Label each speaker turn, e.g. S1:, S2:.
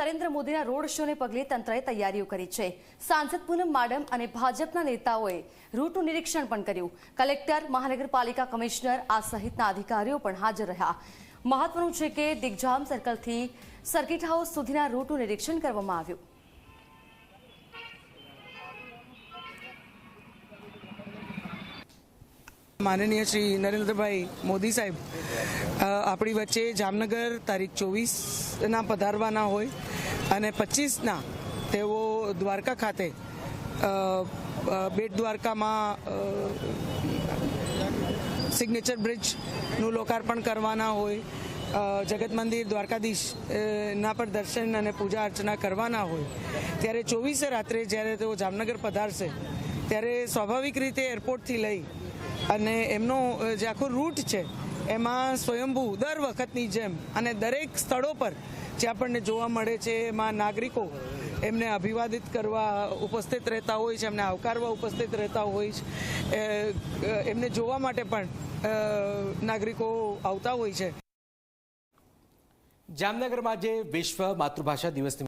S1: નરેન્દ્ર મોદીના રોડ શોને પગલે તંત્રએ તૈયારીઓ કરી છે. સાંસદ પૂનમ માડમ અને ભાજપના નેતાઓએ રૂટનું નિરીક્ષણ પણ કર્યું. કલેક્ટર, મહાનગરપાલિકા કમિશનર આ સહિતના અધિકારીઓ પણ હાજર રહ્યા. મહત્વનું છે કે દિગ્જામ સર્કલથી સર્કિટ હાઉસ સુધીના રૂટનું નિરીક્ષણ કરવામાં આવ્યું.
S2: માનનીય શ્રી નરેન્દ્રભાઈ મોદી સાહેબ આપણી વચ્ચે જામનગર તારીખ ચોવીસના પધારવાના હોય અને પચીસના તેઓ દ્વારકા ખાતે બેટ દ્વારકામાં સિગ્નેચર બ્રિજનું લોકાર્પણ કરવાના હોય જગત મંદિર દ્વારકાધીશ ના પર દર્શન અને પૂજા અર્ચના કરવાના હોય, ત્યારે ચોવીસે રાત્રે જ્યારે તેઓ જામનગર પધારશે, ત્યારે સ્વાભાવિક રીતે એરપોર્ટથી લઈ અને એમનો જે આખો રૂટ છે એમાં સ્વયંભૂ દર વખતની જેમ અને દરેક સ્થળો પર જે આપણને જોવા મળે છે એમાં નાગરિકો એમને અભિવાદિત કરવા ઉપસ્થિત રહેતા હોય છે, એમને આવકારવા ઉપસ્થિત રહેતા હોય છે. એમને જોવા માટે પણ નાગરિકો આવતા હોય છે.
S3: જામનગરમાં જે વિશ્વ માતૃભાષા દિવસ